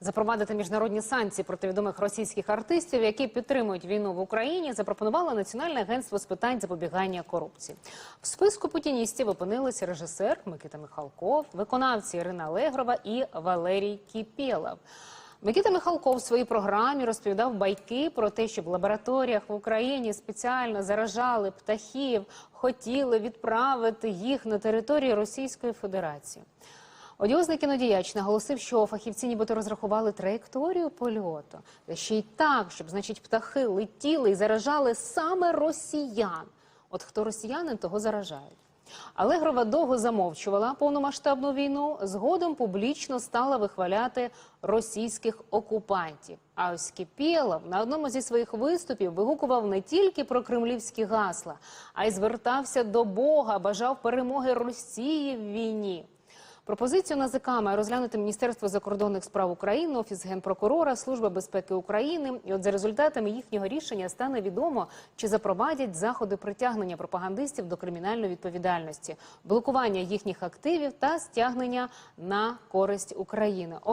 Запровадити міжнародні санкції проти відомих російських артистів, які підтримують війну в Україні, запропонувало Національне агентство з питань запобігання корупції. В списку путіністів опинилися режисер Микита Михалков, виконавці Ірина Алегрова і Валерій Кіпєлов. Микита Михалков в своїй програмі розповідав байки про те, що в лабораторіях в Україні спеціально заражали птахів, хотіли відправити їх на територію Російської Федерації. Одіозний кінодіяч наголосив, що фахівці нібито розрахували траєкторію польоту, та ще й так, щоб, значить, птахи летіли і заражали саме росіян. От хто росіянин, того заражають. Алегрова довго замовчувала повномасштабну війну, згодом публічно стала вихваляти російських окупантів. А ось Кіпєлов на одному зі своїх виступів вигукував не тільки про кремлівські гасла, а й звертався до Бога, бажав перемоги Росії в війні. Пропозицію НАЗК має розглянути Міністерство закордонних справ України, Офіс генпрокурора, Служба безпеки України. І от за результатами їхнього рішення стане відомо, чи запровадять заходи притягнення пропагандистів до кримінальної відповідальності, блокування їхніх активів та стягнення на користь України.